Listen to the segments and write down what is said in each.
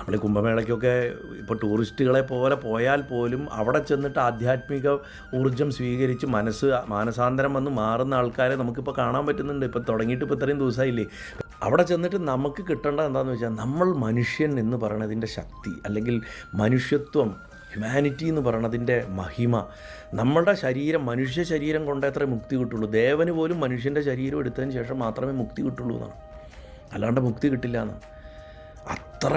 നമ്മൾ കുംഭമേളയ്ക്കൊക്കെ ഇപ്പോൾ ടൂറിസ്റ്റുകളെ പോലെ പോയാൽ പോലും അവിടെ ചെന്നിട്ട് ആധ്യാത്മിക ഊർജം സ്വീകരിച്ച് മനസ്സ് മാനസാന്തരം വന്ന് മാറുന്ന ആൾക്കാരെ നമുക്കിപ്പോൾ കാണാൻ പറ്റുന്നുണ്ട്. ഇപ്പോൾ തുടങ്ങിയിട്ട് ഇപ്പോൾ ഇത്രയും ദിവസമായില്ലേ അവിടെ ചെന്നിട്ട് നമുക്ക് കിട്ടേണ്ടത് എന്താണെന്ന് വെച്ചാൽ നമ്മൾ മനുഷ്യൻ എന്ന് പറയണതിന്റെ ശക്തി അല്ലെങ്കിൽ മനുഷ്യത്വം ഹ്യൂമാനിറ്റി എന്ന് പറയണതിന്റെ മഹിമ. നമ്മുടെ ശരീരം മനുഷ്യ ശരീരം കൊണ്ടേ മുക്തി കിട്ടുള്ളൂ. ദേവന് പോലും മനുഷ്യന്റെ ശരീരം എടുത്തതിന് ശേഷം മാത്രമേ മുക്തി കിട്ടുള്ളൂ എന്നാണ്. അല്ലാണ്ട് മുക്തി കിട്ടില്ല എന്നാണ്. അത്ര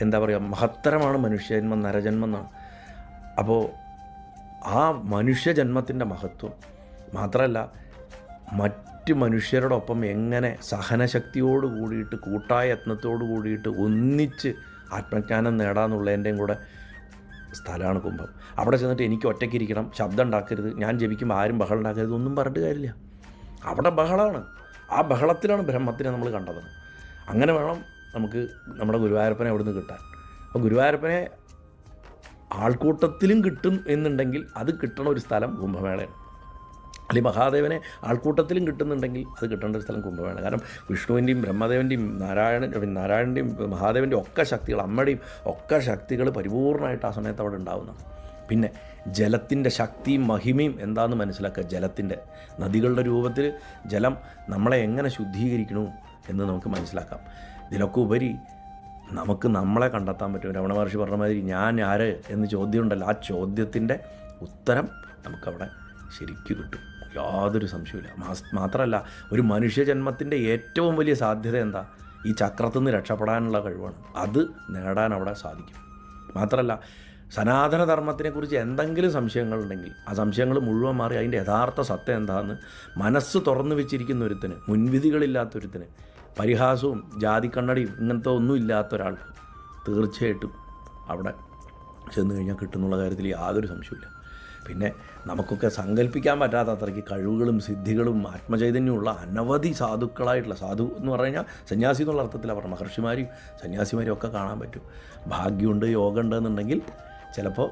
എന്താ പറയുക മഹത്തരമാണ് മനുഷ്യജന്മം നരജന്മം എന്നാണ് അപ്പോൾ ആ മനുഷ്യജന്മത്തിന്റെ മഹത്വം മാത്രമല്ല മറ്റ് മനുഷ്യരോടൊപ്പം എങ്ങനെ സഹനശക്തിയോട് കൂടിയിട്ട് കൂട്ടായ യത്നത്തോട് കൂടിയിട്ട് ഒന്നിച്ച് ആത്മജ്ഞാനം നേടാമെന്നുള്ളതിന്റെയും കൂടെ സ്ഥലമാണ് കുംഭം. അവിടെ ചെന്നിട്ട് എനിക്ക് ഒറ്റയ്ക്ക് ഇരിക്കണം ശബ്ദം ഉണ്ടാക്കരുത് ഞാൻ ജപിക്കുമ്പോൾ ആരും ബഹളം ഉണ്ടാക്കരുത് ഒന്നും പറഞ്ഞിട്ട് കാര്യമില്ല. അവിടെ ബഹളമാണ് ആ ബഹളത്തിലാണ് ബ്രഹ്മത്തിനെ നമ്മൾ കണ്ടത്. അങ്ങനെ വേണം നമുക്ക് നമ്മുടെ ഗുരുവായൂരപ്പനെ അവിടുന്ന് കിട്ടാൻ? അപ്പോൾ ഗുരുവായൂരപ്പനെ ആൾക്കൂട്ടത്തിലും കിട്ടും എന്നുണ്ടെങ്കിൽ അത് കിട്ടണ ഒരു സ്ഥലം കുംഭമേളയാണ്. അല്ലെങ്കിൽ മഹാദേവനെ ആൾക്കൂട്ടത്തിലും കിട്ടുന്നുണ്ടെങ്കിൽ അത് കിട്ടേണ്ട ഒരു സ്ഥലം കുംഭമേള കാരണം വിഷ്ണുവിന്റെയും ബ്രഹ്മദേവന്റെയും നാരായണൻ നാരായണന്റെയും മഹാദേവന്റെയും ഒക്കെ ശക്തികൾ അമ്മയുടെയും ഒക്കെ ശക്തികൾ പരിപൂർണമായിട്ട് ആ സമയത്ത് അവിടെ ഉണ്ടാവുന്നു. പിന്നെ ജലത്തിന്റെ ശക്തിയും മഹിമയും എന്താണെന്ന് മനസ്സിലാക്കുക? ജലത്തിന്റെ നദികളുടെ രൂപത്തിൽ ജലം നമ്മളെ എങ്ങനെ ശുദ്ധീകരിക്കണു എന്ന് നമുക്ക് മനസ്സിലാക്കാം. ഇതിലൊക്കെ ഉപരി നമുക്ക് നമ്മളെ കണ്ടെത്താൻ പറ്റും. രമണ മഹർഷി പറഞ്ഞ മാതിരി ഞാൻ ആര് എന്ന് ചോദ്യം ഉണ്ടല്ലോ ആ ചോദ്യത്തിന്റെ ഉത്തരം നമുക്കവിടെ ശരിക്കും കിട്ടും. യാതൊരു സംശയമില്ല മാത്രമല്ല ഒരു മനുഷ്യജന്മത്തിന്റെ ഏറ്റവും വലിയ സാധ്യത എന്താ? ഈ ചക്രത്തിൽ നിന്ന് രക്ഷപ്പെടാനുള്ള കഴിവാണ്. അത് നേടാൻ അവിടെ സാധിക്കും. മാത്രമല്ല സനാതനധർമ്മത്തിനെക്കുറിച്ച് എന്തെങ്കിലും സംശയങ്ങളുണ്ടെങ്കിൽ ആ സംശയങ്ങൾ മുഴുവൻ മാറി അതിന്റെ യഥാർത്ഥ സത്യം എന്താണെന്ന് മനസ്സ് തുറന്നു വെച്ചിരിക്കുന്ന ഒരുത്തിന് മുൻവിധികളില്ലാത്തൊരുത്തിന് പരിഹാസവും ജാതി കണ്ണടിയും ഇങ്ങനത്തെ ഒന്നും ഇല്ലാത്ത ഒരാൾക്ക് തീർച്ചയായിട്ടും അവിടെ ചെന്ന് കഴിഞ്ഞാൽ കിട്ടുന്നുള്ള കാര്യത്തിൽ യാതൊരു സംശയമില്ല പിന്നെ നമുക്കൊക്കെ സങ്കല്പിക്കാൻ പറ്റാത്ത അത്രയ്ക്ക് കഴിവുകളും സിദ്ധികളും ആത്മചൈതന്യമുള്ള അനവധി സാധുക്കളായിട്ടുള്ള സാധു എന്ന് പറഞ്ഞു കഴിഞ്ഞാൽ സന്യാസി എന്നുള്ള അർത്ഥത്തിൽ അവർ മഹർഷിമാരും സന്യാസിമാരും ഒക്കെ കാണാൻ പറ്റും. ഭാഗ്യമുണ്ട് യോഗ ഉണ്ടെന്നുണ്ടെങ്കിൽ ചിലപ്പോൾ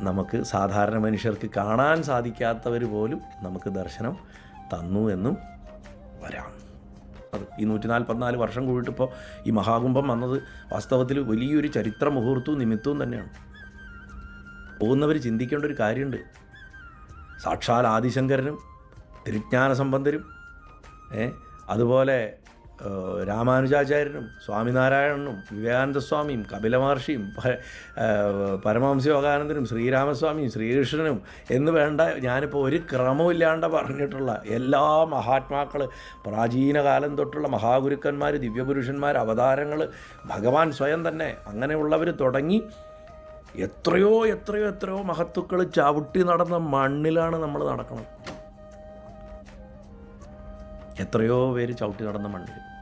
നമുക്ക് സാധാരണ മനുഷ്യർക്ക് കാണാൻ സാധിക്കാത്തവർ പോലും നമുക്ക് ദർശനം തന്നു എന്നും വരാം. അത് ഈ നൂറ്റി നാൽപ്പത്തിനാല് വർഷം കൂടിയിട്ടിപ്പോൾ ഈ മഹാകുംഭം വന്നത് വാസ്തവത്തിൽ വലിയൊരു ചരിത്ര മുഹൂർത്തവും നിമിത്തവും തന്നെയാണ്. പോകുന്നവർ ചിന്തിക്കേണ്ട ഒരു കാര്യമുണ്ട്. സാക്ഷാൽ ആദിശങ്കരനും തിരുജ്ഞാന സംബന്ധരും ഏ അതുപോലെ രാമാനുജാചാര്യനും സ്വാമിനാരായണനും വിവേകാനന്ദ സ്വാമിയും കപില മഹർഷിയും പരമഹംസ യോഗാനന്ദനും ശ്രീരാമസ്വാമിയും ശ്രീകൃഷ്ണനും എന്ന് വേണ്ട ഞാനിപ്പോൾ ഒരു ക്രമമില്ലാണ്ട് പറഞ്ഞിട്ടുള്ള എല്ലാ മഹാത്മാക്കൾ പ്രാചീന കാലം തൊട്ടുള്ള മഹാഗുരുക്കന്മാർ ദിവ്യപുരുഷന്മാർ അവതാരങ്ങൾ ഭഗവാൻ സ്വയം തന്നെ അങ്ങനെയുള്ളവർ തുടങ്ങി എത്രയോ എത്രയോ എത്രയോ മഹത്തുക്കൾ ചവിട്ടി നടന്ന മണ്ണിലാണ് നമ്മൾ നടക്കുന്നത് എത്രയോ പേര് ചവിട്ടി നടന്ന മണ്ണിൽ.